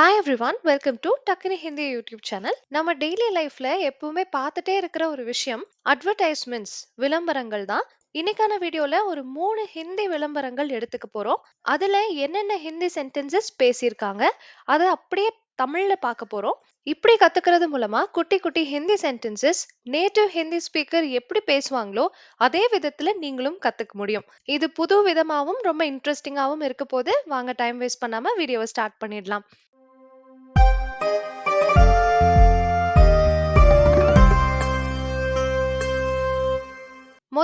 Hi everyone welcome to டக்குனி Hindi YouTube channel நம்ம daily லைஃப்ல எப்பவுமே பார்த்துட்டே இருக்கிற ஒரு விஷயம் அட்வர்டைஸ்மெண்ட்ஸ் விளம்பரங்கள் தான். இன்னைக்கான வீடியோல ஒரு மூணு ஹிந்தி விளம்பரங்கள் எடுத்துக்க போறோம். அதுல என்னென்ன ஹிந்தி சென்டென்சஸ் பேசியிருக்காங்க அதை அப்படியே தமிழ்ல பார்க்க போறோம். இப்படி கத்துக்கிறது மூலமா குட்டி குட்டி Hindi sentences native Hindi speaker எப்படி பேசுவாங்களோ அதே விதத்துல நீங்களும் கத்துக்க முடியும். இது புது விதமாவும் ரொம்ப இன்ட்ரெஸ்டிங்காவும் இருக்க போது வாங்க டைம் வேஸ்ட் பண்ணாம வீடியோவை ஸ்டார்ட் பண்ணிடலாம்.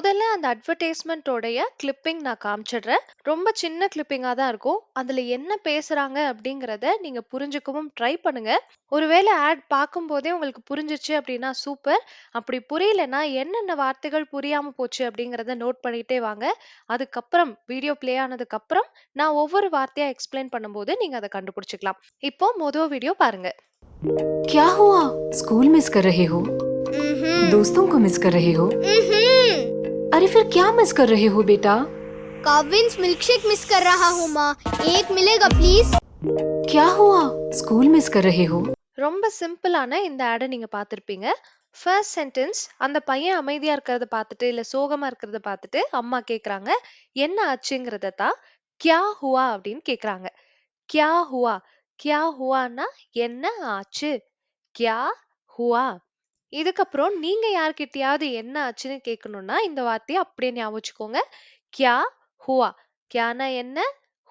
முதல்ல அந்த அட்வர்டைஸ்மெண்ட்டோடைய கிளிப்பிங் நான் காமிச்சிடுறேன் ரொம்ப சின்ன கிளிப்பிங்காக தான் இருக்கும் அதில் என்ன பேசுகிறாங்க அப்படிங்கிறத நீங்கள் புரிஞ்சுக்கவும் ட்ரை பண்ணுங்க ஒருவேளை ஆட் பார்க்கும்போதே உங்களுக்கு புரிஞ்சிச்சு அப்படின்னா சூப்பர் அப்படி புரியலன்னா என்னென்ன வார்த்தைகள் புரியாமல் போச்சு அப்படிங்கிறத நோட் பண்ணிட்டே வாங்க அதுக்கப்புறம் வீடியோ ப்ளே ஆனதுக்கப்புறம் நான் ஒவ்வொரு வார்த்தையாக எக்ஸ்பிளைன் பண்ணும்போது நீங்கள் அதை கண்டுபிடிச்சிக்கலாம் இப்போ மொதல் வீடியோ பாருங்க क्या हुआ स्कूल मिस कर रहे हो दोस्तों को मिस कर रहे हो अरे फिर क्या मिस कर रहे हो बेटा काविंस मिल्कशेक मिस कर रहा हूँ माँ एक मिलेगा प्लीज क्या हुआ स्कूल मिस कर रहे हो ரொம்ப சிம்பிளான இந்த ஆடை நீங்க பார்த்திருப்பீங்க ஃபர்ஸ்ட் சென்டென்ஸ் அந்த பையன் அமைதியா இருக்கிறத பார்த்துட்டு இல்ல சோகமா இருக்கிறத பார்த்துட்டு அம்மா கேக்குறாங்க என்ன ஆச்சுங்கிறத தான் கியா ஹுவா அப்படின்னு கேக்குறாங்க கியா ஹுவா கியா ஹுவான்னா என்ன ஆச்சு கியா ஹுவா இதுக்கப்புறம் நீங்க யார்கிட்டயாவது என்ன ஆச்சுன்னு கேட்கணும்னா இந்த வார்த்தையை அப்படியே ஞாபகம் வச்சுக்கோங்க கியா ஹுவா. கியானா என்ன?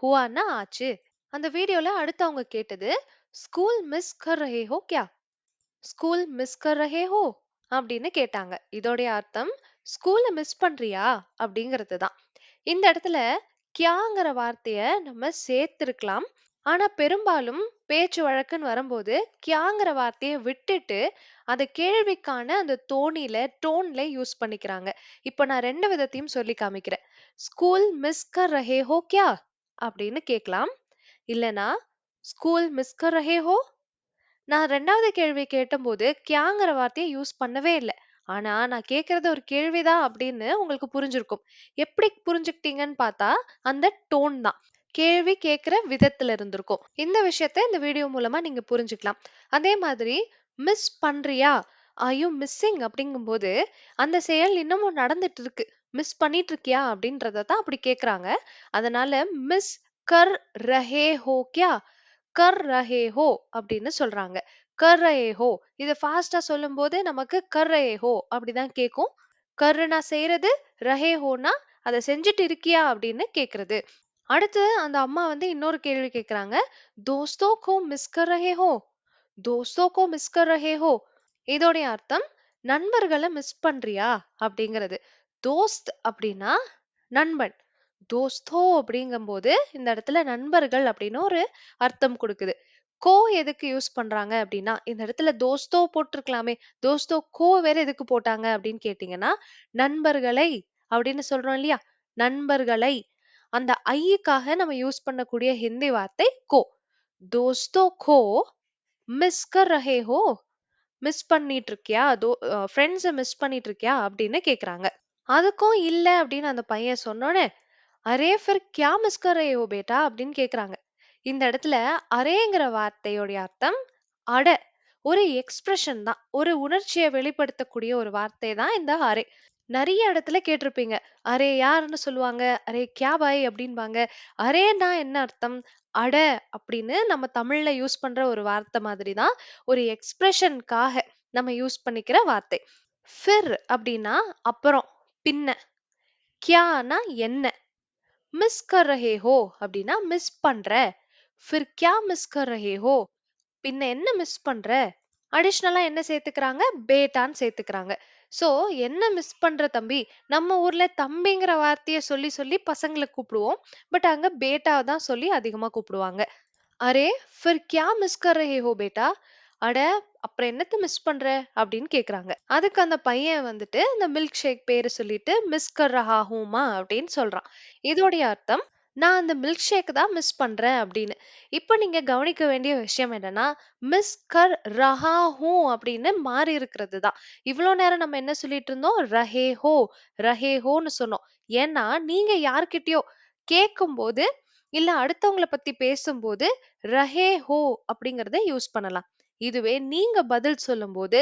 ஹுவானா ஆச்சு. அந்த வீடியோல அடுத்து அவங்க கேட்டது ஸ்கூல் மிஸ் கர் ரஹே ஹோ கியா? ஸ்கூல் மிஸ் கர் ரஹே ஹோ? அப்படின்னு கேட்டாங்க. இதோடைய அர்த்தம் ஸ்கூல மிஸ் பண்றியா? அப்படிங்கிறது தான். இந்த இடத்துல கியாங்கிற வார்த்தைய நம்ம சேர்த்திருக்கலாம். ஆனா பெரும்பாலும் பேச்சு வழக்குன்னு வரும்போது கியாங்கிற வார்த்தையை விட்டுட்டு அதை கேள்விக்கான அந்த தோணியில டோன்ல யூஸ் பண்ணிக்கிறாங்க. இப்ப நான் ரெண்டு விதத்தையும் சொல்லி காமிக்கிறேன். ஸ்கூல் மிஸ் கர் ரஹே ஹோ கியா? அப்படின்னு கேட்கலாம். இல்லனா ஸ்கூல் மிஸ் கர் ரஹே ஹோ? நான் ரெண்டாவது கேள்வி கேட்டபோது கியாங்கிற வார்த்தையை யூஸ் பண்ணவே இல்லை. ஆனா நான் கேட்கறது ஒரு கேள்விதான் அப்படின்னு உங்களுக்கு புரிஞ்சிருக்கும். எப்படி புரிஞ்சுக்கிட்டீங்கன்னு பார்த்தா அந்த டோன் தான். கேள்வி கேட்கிற விதத்துல இருந்திருக்கும். இந்த விஷயத்த இந்த வீடியோ மூலமா நீங்க புரிஞ்சுக்கலாம். அதே மாதிரி மிஸ் பண்றியா? ஐயோ மிஸ்ஸிங் அப்படிங்கும்போது அந்த செயல் இன்னமும் நடந்துட்டு இருக்கு மிஸ் பண்ணிட்டு இருக்கியா அப்படின்றத தான் அப்படி கேட்கறாங்க அதனால மிஸ் கர் ரஹே ஹோ கியா? கர் ரஹே ஹோ அப்படின்னு சொல்றாங்க. கர் ரஹே ஹோ. இத ஃபாஸ்டா சொல்லும்போது நமக்கு கர் ரஹே ஹோ அப்படிதான் கேட்கும். கர்னா செய்யறது ரஹே ஹோனா அதை செஞ்சுட்டு இருக்கியா? அப்படின்னு கேட்கறது அடுத்து அந்த அம்மா வந்து இன்னொரு கேள்வி கேட்கறாங்க தோஸ்தோ கோ மிஸ் கர் ரஹே ஹோ? தோஸ்தோ கோ மிஸ் கர் ரஹே ஹோ இதோடைய அர்த்தம் நண்பர்களை மிஸ் பண்றியா? அப்படிங்கிறது. தோஸ்த் அப்படின்னா நண்பன். தோஸ்தோ அப்படிங்கும்போது இந்த இடத்துல நண்பர்கள் அப்படின்னு ஒரு அர்த்தம் கொடுக்குது. கோ எதுக்கு யூஸ் பண்றாங்க அப்படின்னா இந்த இடத்துல தோஸ்தோ போட்டிருக்கலாமே தோஸ்தோ கோ வேற எதுக்கு போட்டாங்க அப்படின்னு கேட்டீங்கன்னா நண்பர்களை அப்படின்னு சொல்றோம் இல்லையா? நண்பர்களை. அந்த ஐக்காக நம்ம யூஸ் பண்ணக்கூடிய ஹிந்தி வார்த்தை கோ. தோஸ்தோ கோ மிஸ் கர் ரஹே ஹோ மிஸ் பண்ணிட்டு இருக்கியா தோ ஃப்ரெண்ட்ஸை மிஸ் பண்ணிட்டு இருக்கியா அப்படின்னு கேக்குறாங்க. அதுக்கும் இல்ல அப்படின்னு அந்த பையன் சொன்னோன்னே அரே ஃபிர் கியா மிஸ் கர் ரஹே ஹோ பேட்டா? அப்படின்னு கேக்குறாங்க. இந்த இடத்துல அரேங்கிற வார்த்தையோடைய அர்த்தம் அட. ஒரு எக்ஸ்பிரஷன் தான். ஒரு உணர்ச்சியை வெளிப்படுத்தக்கூடிய ஒரு வார்த்தை தான் இந்த அரே. நிறைய இடத்துல கேட்டிருப்பீங்க. அரே யாருன்னு சொல்லுவாங்க? அரே கியா பாய்? அப்படின்பாங்க. அரேனா என்ன அர்த்தம்? அட அப்படின்னு நம்ம தமிழ்ல யூஸ் பண்ற ஒரு வார்த்தை மாதிரி தான் ஒரு எக்ஸ்பிரஷனுக்காக நம்ம யூஸ் பண்ணிக்கிற வார்த்தை. ஃபிர் அப்படின்னா அப்புறம் பின்ன. கியானா என்ன? மிஸ் கர் ரஹே ஹோ அப்படின்னா மிஸ் பண்ற. ஃபிர் கியா மிஸ் கர் ரஹே ஹோ பின்ன என்ன மிஸ் பண்ற? அடிஷ்னலா என்ன சேர்த்துக்கிறாங்க? பேட்டான்னு சேர்த்துக்கிறாங்க. ஸோ என்ன மிஸ் பண்ற தம்பி? நம்ம ஊர்ல தம்பிங்கிற வார்த்தையை சொல்லி சொல்லி பசங்களை கூப்பிடுவோம். பட் அங்க பேட்டா தான் சொல்லி அதிகமா கூப்பிடுவாங்க. அரே ஃபிர் கியா மிஸ் கர் ரஹே ஹோ பேட்டா அட அப்புறம் என்னத்தை மிஸ் பண்ற? அப்படின்னு கேக்குறாங்க. அதுக்கு அந்த பையன் வந்துட்டு இந்த மில்க் ஷேக் பேரு சொல்லிட்டு மிஸ் கர் ரஹா ஹூமா அப்படின்னு சொல்றான். இதோடைய அர்த்தம் நான் அந்த மில்க் ஷேக் தான் மிஸ் பண்றேன் அப்படின்னு. இப்போ நீங்க கவனிக்க வேண்டிய விஷயம் என்னன்னா மிஸ் கர் ரஹா ஹூ அப்படின்னு மாறி இருக்கிறது தான். இவ்வளோ நேரம் நம்ம என்ன சொல்லிட்டு இருந்தோம்? ரஹே ஹோ ரஹே ஹோன்னு சொன்னோம். ஏன்னா நீங்க யார்கிட்டயோ கேட்கும்போது இல்ல அடுத்தவங்கள பத்தி பேசும்போது ரஹே ஹோ அப்படிங்கறத யூஸ் பண்ணலாம். இதுவே நீங்க பதில் சொல்லும்போது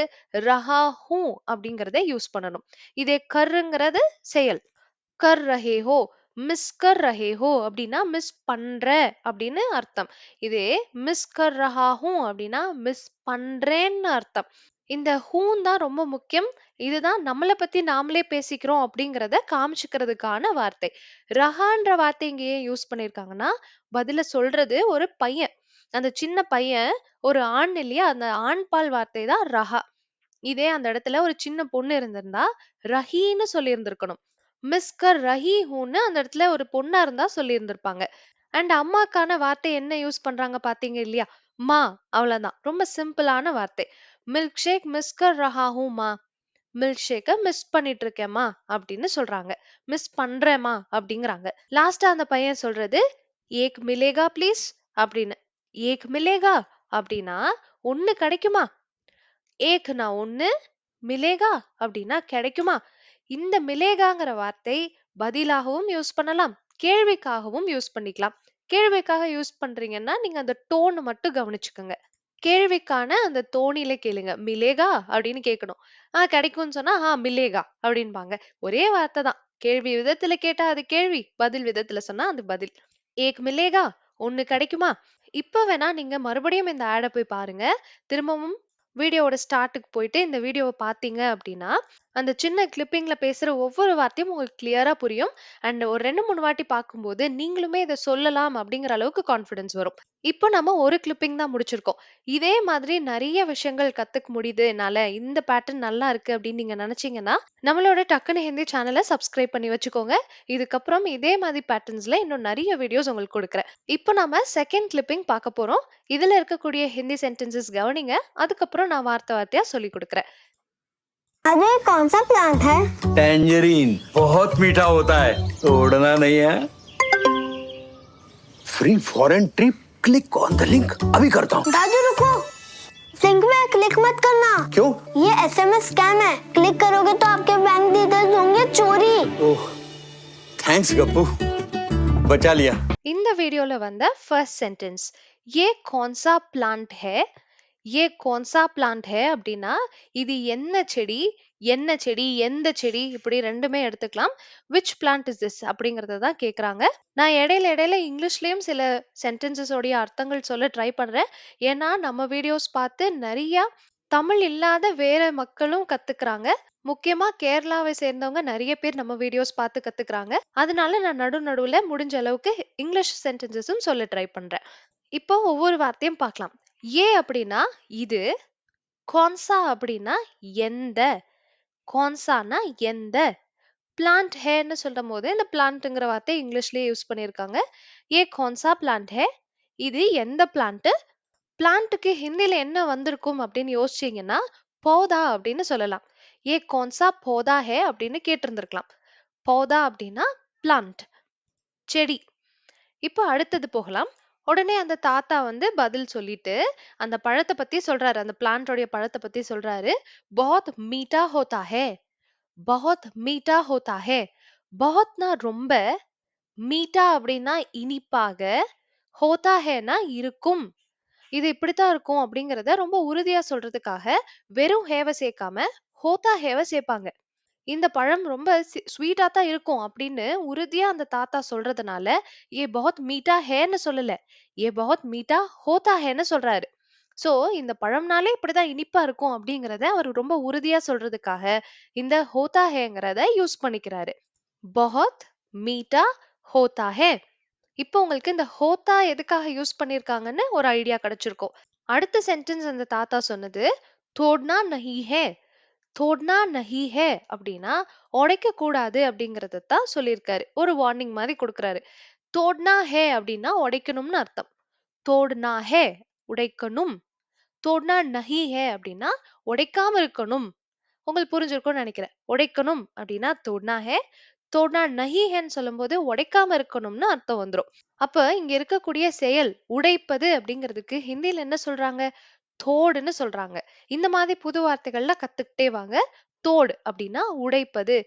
ரஹா ஹூ அப்படிங்கறத யூஸ் பண்ணணும். இதே கர்ங்கிறது செயல். கர் ரஹே ஹோ மிஸ் கர் ரஹே ஹோ அப்படின்னா மிஸ் பண்ற அப்படின்னு அர்த்தம். இதே மிஸ் கர் ரஹாஹும் அப்படின்னா மிஸ் பண்றேன்னு அர்த்தம். இந்த ஹூன் தான் ரொம்ப முக்கியம். இதுதான் நம்மளை பத்தி நாமளே பேசிக்கிறோம் அப்படிங்கிறத காமிச்சுக்கிறதுக்கான வார்த்தை. ரஹான்ற வார்த்தை இங்க ஏன் யூஸ் பண்ணிருக்காங்கன்னா பதில சொல்றது ஒரு பையன். அந்த சின்ன பையன் ஒரு ஆண் இல்லையா? அந்த ஆண் பால் வார்த்தை தான் ரஹா. இதே அந்த இடத்துல ஒரு சின்ன பொண்ணு இருந்திருந்தா ரஹீன்னு சொல்லியிருந்திருக்கணும். மிஸ் மிஸ்கர் ரஹி ஹூன்னு அந்த இடத்துல ஒரு பொண்ணா இருந்தா சொல்லியிருந்திருப்பாங்க. அண்ட் அம்மாக்கான வார்த்தை என்ன யூஸ் பண்றாங்க பாத்தீங்க இல்லையா? மா அவ்வளவுதான். ரொம்ப சிம்பிளான வார்த்தை. மில்க் ஷேக் மிஸ்கர் ரஹா ஹூ மா மில்க் ஷேக்க மிஸ் பண்ணிட்டு இருக்கேம்மா அப்படின்னு சொல்றாங்க. மிஸ் பண்றேம்மா அப்படிங்கிறாங்க. லாஸ்டா அந்த பையன் சொல்றது ஏக் மிலேகா ப்ளீஸ் அப்படின்னு. ஏக் மிலேகா அப்படின்னா ஒண்ணு கிடைக்குமா? ஏக்னா ஒண்ணு மிலேகா அப்படின்னா கிடைக்குமா? இந்த மிலேகாங்கிற வார்த்தை பதிலாகவும் யூஸ் பண்ணலாம் கேள்விக்காகவும் யூஸ் பண்ணிக்கலாம். கேள்விக்காக யூஸ் பண்றீங்கன்னா நீங்க அந்த டோன் மட்டும் கவனிச்சுக்கோங்க. கேள்விக்கான அந்த தோணியில கேளுங்க. மிலேகா அப்படின்னு கேட்கணும் ஆஹ் கிடைக்கும்னு சொன்னா ஆஹ் மிலேகா அப்படின்பாங்க ஒரே வார்த்தை தான். கேள்வி விதத்துல கேட்டா அது கேள்வி பதில் விதத்துல சொன்னா அது பதில். ஏக் மிலேகா ஒண்ணு கிடைக்குமா? இப்ப வேணா நீங்க மறுபடியும் இந்த ஆடை போய் பாருங்க. திரும்பவும் வீடியோவோட ஸ்டார்ட்டுக்கு போயிட்டு இந்த வீடியோவை பார்த்தீங்க அப்படின்னா அந்த சின்ன கிளிப்பிங்கில் பேசுகிற ஒவ்வொரு வார்த்தையும் உங்களுக்கு கிளியராக புரியும். அண்ட் ஒரு ரெண்டு மூணு வாட்டி பார்க்கும்போது நீங்களுமே இதை சொல்லலாம் அப்படிங்கிற அளவுக்கு கான்ஃபிடன்ஸ் வரும். இப்போ நம்ம ஒரு கிளிப்பிங் தான் முடிச்சிருக்கோம். இதே மாதிரி நிறைய விஷயங்கள் கற்றுக்க முடியுது என்னால் இந்த பேட்டர்ன் நல்லா இருக்கு அப்படின்னு நீங்கள் நினச்சிங்கன்னா நம்மளோட டக்குனு ஹிந்தி சேனலை சப்ஸ்கிரைப் பண்ணி வச்சுக்கோங்க. இதுக்கப்புறம் இதே மாதிரி பேட்டர்ன்ஸில் இன்னும் நிறைய வீடியோஸ் உங்களுக்கு கொடுக்குறேன். இப்போ நம்ம செகண்ட் கிளிப்பிங் பார்க்க போகிறோம் இதுல இருக்கக்கூடிய ஹிந்தி சென்டென்சஸ் கவனிங்க. அதுக்கப்புறம் நான் வார்த்தை வார்த்தையாக சொல்லி கொடுக்குறேன். अरे कौन सा प्लांट है? टेंजरीन बहुत मीठा होता है। तोड़ना नहीं है। Free foreign trip click on the link अभी करता हूँ। दादू रुको। लिंक में क्लिक मत करना। क्यों? ये एसएमएस स्कैम है। क्लिक करोगे तो आपके बैंक डिटेल्स होंगे चोरी। थैंक्स गप्पू। बचा लिया। इन द वीडियो ले वंदा फ़र्स्ट सेंटेंस ये कौन सा प्लांट है? ஏ கொன்சா பிளான்ட் ஹே அப்படின்னா இது என்ன செடி என்ன செடி எந்த செடி இப்படி ரெண்டுமே எடுத்துக்கலாம். விச் பிளான்ட் இஸ் திஸ் அப்படிங்கறத தான் கேக்குறாங்க. நான் இடையில இடையில இங்கிலீஷ்லயும் சில சென்டென்சஸோடைய அர்த்தங்கள் சொல்ல ட்ரை பண்றேன். ஏன்னா நம்ம வீடியோஸ் பார்த்து நிறையா தமிழ் இல்லாத வேற மக்களும் கத்துக்கிறாங்க. முக்கியமா கேரளாவை சேர்ந்தவங்க நிறைய பேர் நம்ம வீடியோஸ் பார்த்து கத்துக்கிறாங்க. அதனால நான் நடு நடுவுல முடிஞ்ச அளவுக்கு இங்கிலீஷ் சென்டென்சஸும் சொல்ல ட்ரை பண்றேன். இப்போ ஒவ்வொரு வார்த்தையும் பார்க்கலாம். ஏ அப்படின்னா இது கான்சா அப்படின்னா எந்த? கான்சானா எந்த? பிளான்ட் ஹேன்னு சொல்லும் போது இந்த பிளான்ட்டுங்கிற வார்த்தை இங்கிலீஷ்லயே யூஸ் பண்ணியிருக்காங்க. ஏ கான்சா பிளான்ட் ஹே? இது எந்த பிளான்ட் பிளான்ட்டுக்கு ஹிந்தியில் என்ன வந்திருக்கும் அப்படின்னு யோசிச்சீங்கன்னா போதா அப்படின்னு சொல்லலாம். ஏ கான்சா போதா ஹே அப்படின்னு கேட்டிருந்திருக்கலாம். போதா அப்படின்னா பிளான்ட் செடி. இப்போ அடுத்தது போகலாம். உடனே அந்த தாத்தா வந்து பதில் சொல்லிட்டு அந்த பழத்தை பத்தி சொல்றாரு. அந்த பிளான்டோடைய பழத்தை பத்தி சொல்றாரு. பஹத் மீட்டா ஹோதா ஹே பஹத் மீட்டா ஹோதா ஹே பஹத்னா ரொம்ப மீட்டா அப்படின்னா இனிப்பாக ஹோதா ஹேனா இருக்கும். இது இப்படித்தான் இருக்கும் அப்படிங்கிறத ரொம்ப உறுதியா சொல்றதுக்காக வெறும் ஹேவ சேர்க்காம ஹோதா ஹேவ சேர்ப்பாங்க. இந்த பழம் ரொம்ப ஸ்வீட்டா தான் இருக்கும் அப்படின்னு உறுதியா அந்த தாத்தா சொல்றதுனால ஏ பஹத் மீட்டா ஹேன்னு சொல்லல. ஏ பஹத் மீட்டா ஹோதா ஹேன்னு சொல்றாரு. சோ இந்த பழம்னாலே இப்படிதான் இனிப்பா இருக்கும் அப்படிங்கறத அவர் ரொம்ப உறுதியா சொல்றதுக்காக இந்த ஹோதா ஹேங்கிறத யூஸ் பண்ணிக்கிறாரு. பஹத் மீட்டா ஹோதா ஹே. இப்போ உங்களுக்கு இந்த ஹோத்தா எதுக்காக யூஸ் பண்ணிருக்காங்கன்னு ஒரு ஐடியா கிடைச்சிருக்கும். அடுத்த சென்டென்ஸ் அந்த தாத்தா சொன்னது தோட்னா நஹி ஹே. தோட்னா நஹி ஹே அப்படின்னா உடைக்க கூடாது அப்படிங்கறத தான் சொல்லியிருக்காரு. ஒரு வார்னிங் மாதிரி கொடுக்கறாரு. தோட்னா ஹே அப்படின்னா உடைக்கணும்னு அர்த்தம். தோடுனா ஹே உடைக்கணும். தோட்னா நஹி ஹே அப்படின்னா உடைக்காம இருக்கணும். உங்களுக்கு புரிஞ்சிருக்கும்னு நினைக்கிறேன். உடைக்கணும் அப்படின்னா தோட்னா ஹே. தோட்னா நஹி ஹேன்னு சொல்லும்போது உடைக்காம இருக்கணும்னு அர்த்தம் வந்துடும் அப்ப இங்க இருக்கக்கூடிய செயல் உடைப்பது அப்படிங்கிறதுக்கு ஹிந்தியில என்ன சொல்றாங்க? தோடுன்னு சொல்றாங்க. இந்த மாதிரி புது வார்த்தைகள்ல கத்துக்கிட்டே வாங்க. தோடு அப்படின்னா உடைப்பது.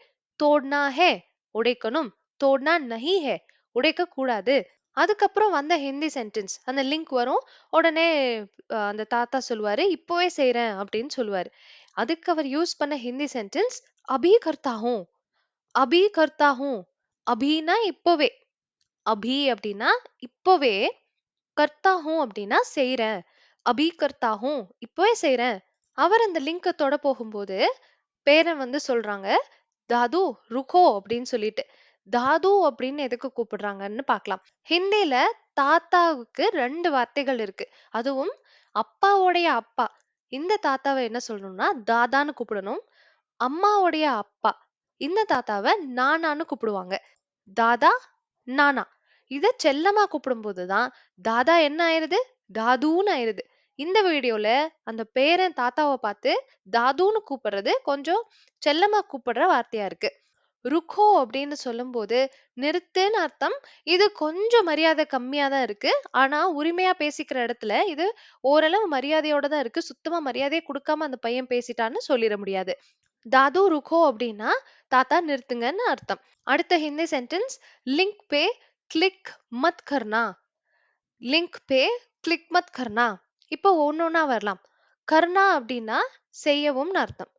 தோட்னா ஹே உடைக்கணும். தோட்னா நஹி ஹே உடைக்க கூடாது அதுக்கப்புறம் வந்த ஹிந்தி சென்டென்ஸ் அந்த லிங்க் வரும். உடனே அந்த தாத்தா சொல்லுவாரு இப்போவே செய்றேன் அப்படின்னு சொல்லுவாரு. அதுக்கு அவர் யூஸ் பண்ண ஹிந்தி சென்டென்ஸ் அபி கர்த்தா அபி கர்த்தா அபினா இப்போவே. அபி அப்படின்னா இப்போவே கர்த்தா அப்படின்னா செய்றேன். அபி கர்த்தா இப்போவே செய்றேன். அவர் அந்த லிங்க தொட போகும்போது பேரன் வந்து சொல்றாங்க தாது ருகோ அப்படின்னு சொல்லிட்டு. தாது அப்படின்னு எதுக்கு கூப்பிடுறாங்கன்னு பார்க்கலாம் ஹிந்தில தாத்தாவுக்கு ரெண்டு வார்த்தைகள் இருக்கு. அதுவும் அப்பாவோடைய அப்பா. இந்த தாத்தாவை என்ன சொல்லணும்னா தாதான்னு கூப்பிடணும். அம்மாவுடைய அப்பா. இந்த தாத்தாவை நானான்னு கூப்பிடுவாங்க. தாதா நானா. இத செல்லமா கூப்பிடும்போது தான் தாதா என்ன ஆயிருது? தாதுன்னு ஆயிருது. இந்த வீடியோல அந்த பேரன் தாத்தாவை பார்த்து தாதுன்னு கூப்பிடுறது கொஞ்சம் செல்லமா கூப்பிடுற வார்த்தையா இருக்கு. ருக்கோ அப்படின்னு சொல்லும்போது நிறுத்துன்னு அர்த்தம். இது கொஞ்சம் மரியாதை கம்மியா தான் இருக்கு. ஆனா உரிமையா பேசிக்கிற இடத்துல இது ஓரளவு மரியாதையோட தான் இருக்கு. சுத்தமா மரியாதையை கொடுக்காம அந்த பையன் பேசிட்டான்னு சொல்லிட முடியாது. தாது ருக்கோ அப்படின்னா தாத்தா நிறுத்துங்கன்னு அர்த்தம். அடுத்த ஹிந்தி சென்டென்ஸ் லிங்க் பே கிளிக் மத் கர்னா லிங்க் பே கிளிக் மத் கர்னா இப்போ ஒன்னொன்னா வரலாம். கர்ணா அப்படின்னா செய்யவும்னு அர்த்தம்.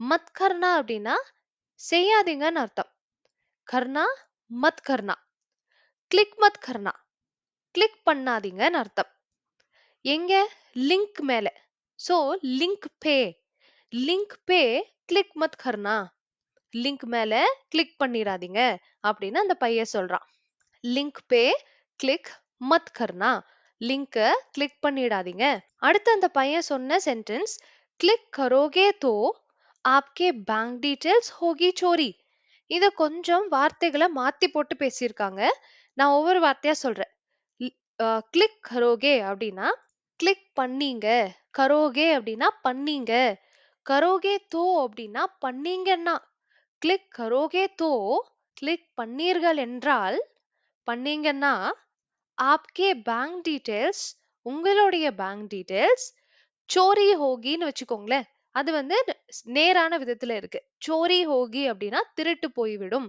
மத்கர்ணா அப்படின்னா செய்யாதீங்கன்னு அர்த்தம். கர்ணா மத்கர்ணா கிளிக் மத் கர்னா கிளிக் பண்ணாதீங்கன்னு அர்த்தம். எங்க? லிங்க் மேல. சோ லிங்க் பே. லிங்க் பே கிளிக் மத் கர்ணா. லிங்க் மேல கிளிக் பண்ணிடாதீங்க அப்படின்னு அந்த பையன் சொல்றான். லிங்க் பே கிளிக் மத் கர்னா லிங்கை கிளிக் பண்ணிடாதீங்க. அடுத்து அந்த பையன் சொன்ன சென்டென்ஸ் கிளிக் கரோகே தோ ஆப்கே பேங்க் டீட்டெயில்ஸ் ஹோகி சோரி. இதை கொஞ்சம் வார்த்தைகளை மாற்றி போட்டு பேசியிருக்காங்க. நான் ஒவ்வொரு வார்த்தையாக சொல்றேன். கிளிக் கரோகே அப்படின்னா கிளிக் பண்ணீங்க. கரோகே அப்படின்னா பண்ணீங்க. கரோகே தோ அப்படின்னா பண்ணீங்கன்னா. கிளிக் கரோகே தோ கிளிக் பண்ணீர்கள் என்றால் பண்ணீங்கன்னா ஆப்கே பேங்க் டீடைல்ஸ் உங்களுடைய பேங்க் டீடைல்ஸ் சோரி ஹோகின்னு வச்சுக்கோங்களேன். அது வந்து நேரான விதத்துல இருக்கு. சோரி ஹோகி அப்படின்னா திருட்டு போய்விடும்.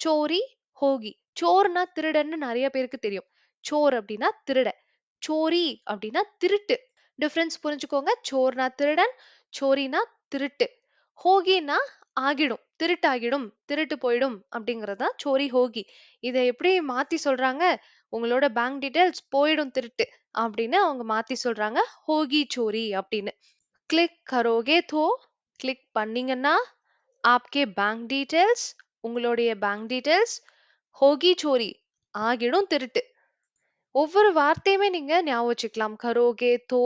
சோரி ஹோகி சோர்னா திருடன்னு நிறைய பேருக்கு தெரியும். சோர் அப்படின்னா திருட. சோரி அப்படின்னா திருட்டு. டிஃப்ரென்ஸ் புரிஞ்சுக்கோங்க. சோர்னா திருடன் சோரினா திருட்டு. ஹோகினா ஆகிடும். திருட்டாகிடும். திருட்டு போயிடும் அப்படிங்கறதா சோரி ஹோகி இதை எப்படி மாத்தி சொல்றாங்க? உங்களோட பேங்க் டீட்டெயில்ஸ் போயிடும் திருட்டு அப்படின்னு அவங்க மாத்தி சொல்றாங்க. ஹோகி சோரி அப்படின்னு. கிளிக் கரோகே தோ கிளிக் பண்ணீங்கன்னா ஆப்கே பேங்க் டீட்டெயில்ஸ் உங்களுடைய பேங்க் டீட்டெயில்ஸ் ஹோகி சோரி ஆகிடும் திருட்டு. ஒவ்வொரு வார்த்தையுமே நீங்க ஞாபகம் வச்சுக்கலாம். கரோகே தோ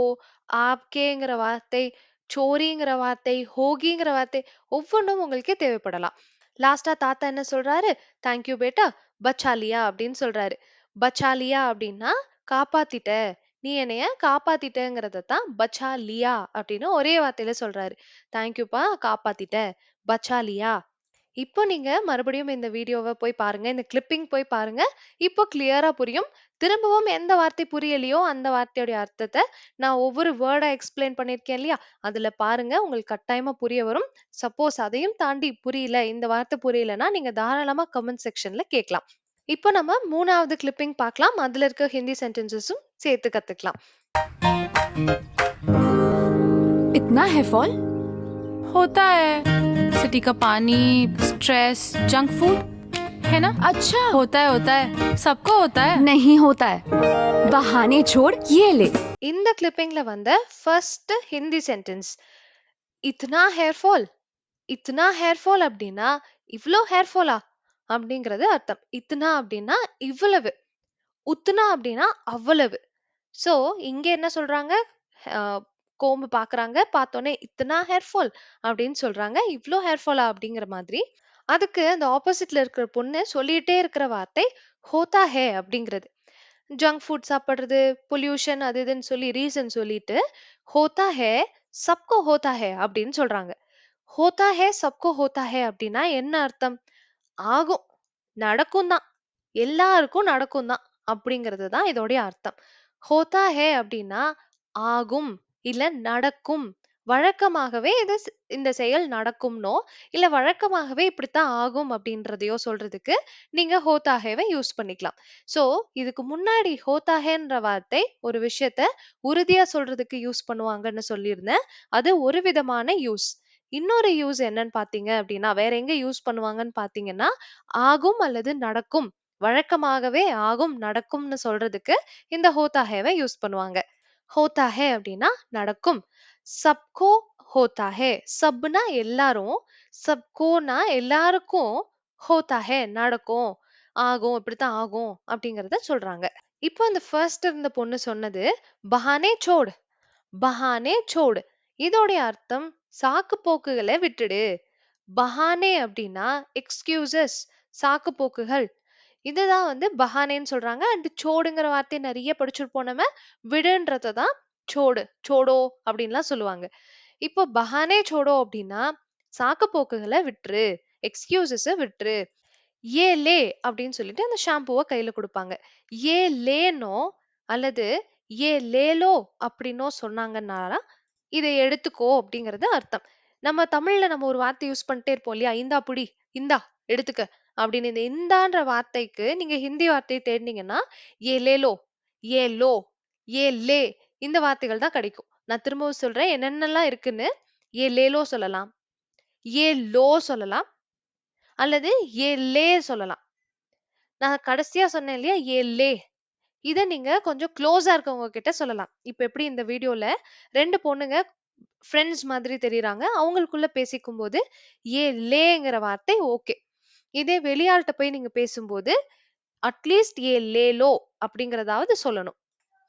ஆப்கேங்கிற வார்த்தை சோரிங்கிற வார்த்தை ஹோகிங்கிற வார்த்தை ஒவ்வொன்றும் உங்களுக்கே தேவைப்படலாம். லாஸ்டா தாத்தா என்ன சொல்றாரு? தேங்க்யூ பேட்டா பச்சாலியா அப்படின்னு சொல்றாரு. பச்சாலியா அப்படின்னா காப்பாத்திட்ட. நீ என்னைய காப்பாத்திட்டங்கிறத தான் பச்சாலியா அப்படின்னு ஒரே வார்த்தையில சொல்றாரு. தேங்க்யூப்பா காப்பாத்திட்ட. பச்சாலியா. இப்போ நீங்க மறுபடியும் இந்த வீடியோவை போய் பாருங்க. இந்த கிளிப்பிங் போய் பாருங்க. இப்போ கிளியரா புரியும். திரும்பவும் எந்த வார்த்தை புரியலையோ அந்த வார்த்தையோட அர்த்தத்தை நான் ஒவ்வொரு வேர்டா எக்ஸ்பிளைன் பண்ணிருக்கேன் இல்லையா? அதுல பாருங்க. உங்களுக்கு கட்டாயமா புரிய வரும். சப்போஸ் அதையும் தாண்டி புரியல. இந்த வார்த்தை புரியலன்னா நீங்க தாராளமா கமெண்ட் செக்ஷன்ல கேட்கலாம். இப்போ நம்ம மூணாவது கிளிப்பிங் பார்க்கலாம் அதுல இருக்க ஹிந்தி சென்டென்சஸும் சேர்த்து கத்துக்கலாம் इतना है फॉल होता है सिटी का पानी स्ट्रेस जंक फूड है ना अच्छा होता है होता है सबको होता है नहीं होता है बहाने छोड़ ये ले இந்த கிளிப்பிங்ல வந்த ஃபர்ஸ்ட் ஹிந்தி சென்டென்ஸ் இத்னா ஹேர் ஃபால் இத்னா ஹேர் ஃபால் அப்படின்னா இவ்ளோ ஹேர் ஃபாலா அப்படிங்கிறது அர்த்தம். இத்னா அப்படின்னா இவ்வளவு. உத்னா அப்படின்னா அவ்வளவு. சோ இங்க என்ன சொல்றாங்க? அஹ், கோம்பு பாக்குறாங்க. பார்த்தோன்னே இத்தனா ஹேர் ஃபால் அப்படின்னு சொல்றாங்க. இவ்ளோ ஹேர் ஃபாலா அப்படிங்கிற மாதிரி. அதுக்கு அந்த ஆப்போசிட்ல இருக்கிற பொண்ணு சொல்லிட்டே இருக்கிற வார்த்தை ஹோதா ஹே அப்படிங்கிறது. ஜங்க் ஃபுட் சாப்பிடுறது பொல்யூஷன் அது இதுன்னு சொல்லி ரீசன் சொல்லிட்டு ஹோதா ஹே சப்கோ ஹோதா ஹே அப்படின்னு சொல்றாங்க. ஹோதா ஹே சப்கோ ஹோதா ஹே அப்படின்னா என்ன அர்த்தம்? ஆகும் நடக்கும் தான் எல்லாருக்கும் நடக்கும் தான் அப்படிங்கிறது தான் இதோடைய அர்த்தம் ஹோதா ஹே அப்படின்னா ஆகும் இல்ல நடக்கும் வழக்கமாகவே இது இந்த செயல் நடக்கும்னோ, இல்ல வழக்கமாகவே இப்படித்தான் ஆகும் அப்படின்றதையோ சொல்றதுக்கு நீங்க ஹோத்தாஹேவ யூஸ் பண்ணிக்கலாம். ஸோ, இதுக்கு முன்னாடி ஹோத்தா வார்த்தை ஒரு விஷயத்த உறுதியா சொல்றதுக்கு யூஸ் பண்ணுவாங்கன்னு சொல்லியிருந்தேன். அது ஒரு விதமான யூஸ். இன்னொரு யூஸ் என்னன்னு பார்த்தீங்க அப்படின்னா, வேற எங்க யூஸ் பண்ணுவாங்கன்னு பார்த்தீங்கன்னா, ஆகும் அல்லது நடக்கும். வழக்கமாகவே ஆகும், நடக்கும்னு சொல்றதுக்கு இந்த ஹோத்தா ஹேவை யூஸ் பண்ணுவாங்க. ஹோத்தா ஹே அப்படின்னா நடக்கும். சப்கோ ஹோத்தா ஹே. சப்னா எல்லாரும், சப்கோனா எல்லாருக்கும் ஹோத்தா ஹே நடக்கும், ஆகும், இப்படித்தான் ஆகும் அப்படிங்கிறத சொல்றாங்க. இப்போ அந்த ஃபர்ஸ்ட் இருந்த பொண்ணு சொன்னது பஹானே சோடு, பஹானே சோடு. இதோடைய அர்த்தம் சாக்கு போக்குகளை விட்டுடு. பஹானே அப்படின்னா எக்ஸ்கியூசஸ், சாக்கு போக்குகள். இதுதான் வந்து பஹானேன்னு சொல்றாங்க. அண்ட் சோடுங்கிற வார்த்தையை நிறைய படிச்சிருப்போம் நம்ம. விடுன்றத தான் சோடு, சோடோ அப்படின்லாம் சொல்லுவாங்க. இப்போ பஹானே சோடோ அப்படின்னா சாக்கு போக்குகளை விட்டுரு, எக்ஸ்கியூசஸ விட்டுரு. ஏ லே அப்படின்னு சொல்லிட்டு அந்த ஷாம்புவை கையில கொடுப்பாங்க ஏ லேனோ அல்லது ஏ லேலோ அப்படின்னோ சொன்னாங்கன்னா, இதை எடுத்துக்கோ அப்படிங்கிறது அர்த்தம். நம்ம தமிழ்ல நம்ம ஒரு வார்த்தை யூஸ் பண்ணிட்டே இருப்போம் இல்லையா? இந்தா புடி, இந்தா எடுத்துக்க அப்படின்னு. இந்த இந்தான்ற வார்த்தைக்கு நீங்க ஹிந்தி வார்த்தைய தேடுனீங்கன்னா, ஏ லேலோ, ஏ லோ, ஏ லே இந்த வார்த்தைகள் தான் கிடைக்கும். நான் திரும்பவும் சொல்றேன் என்னென்னலாம் இருக்குன்னு. ஏ லேலோ சொல்லலாம். ஏ லோ சொல்லலாம். அல்லது ஏ லே சொல்லலாம். நான் கடைசியா சொன்னேன் இல்லையா? ஏ லே. இதை நீங்க கொஞ்சம் க்ளோஸா இருக்கவங்க கிட்ட சொல்லலாம். இப்போ எப்படி இந்த வீடியோல ரெண்டு பொண்ணுங்க ஃப்ரெண்ட்ஸ் மாதிரி தெரியுறாங்க அவங்களுக்குள்ள பேசிக்கும்போது ஏ லேங்கிற வார்த்தை ஓகே. இதே வெளியாள்கிட்ட போய் நீங்க பேசும்போது, அட்லீஸ்ட் ஏ லேலோ அப்படிங்கிறதாவது சொல்லணும்.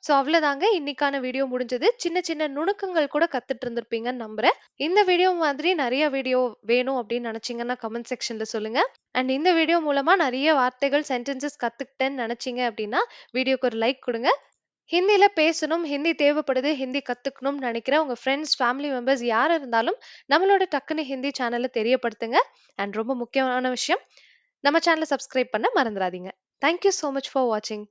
ஸோ அவ்வளோதாங்க இன்னைக்கான வீடியோ முடிஞ்சது. சின்ன சின்ன நுணுக்கங்கள் கூட கத்துட்டு இருந்திருப்பீங்கன்னு நம்புறேன். இந்த வீடியோ மாதிரி நிறைய வீடியோ வேணும் அப்படின்னு நினைச்சீங்கன்னா கமெண்ட் செக்ஷன்ல சொல்லுங்க. அண்ட் இந்த வீடியோ மூலமா நிறைய வார்த்தைகள், சென்டென்சஸ் கத்துக்கிட்டேன்னு நினைச்சீங்க அப்படின்னா, வீடியோக்கு ஒரு லைக் கொடுங்க ஹிந்தில பேசணும், ஹிந்தி தேவைப்படுது, ஹிந்தி கத்துக்கணும்னு நினைக்கிற உங்க ஃப்ரெண்ட்ஸ், ஃபேமிலி மெம்பர்ஸ் யார் இருந்தாலும் நம்மளோட டக்குனு ஹிந்தி சேனலை தெரியப்படுத்துங்க. அண்ட் ரொம்ப முக்கியமான விஷயம், நம்ம சேனலை சப்ஸ்கிரைப் பண்ண மறந்துறாதீங்க. தேங்க் யூ மச் ஃபார் வாட்சிங்.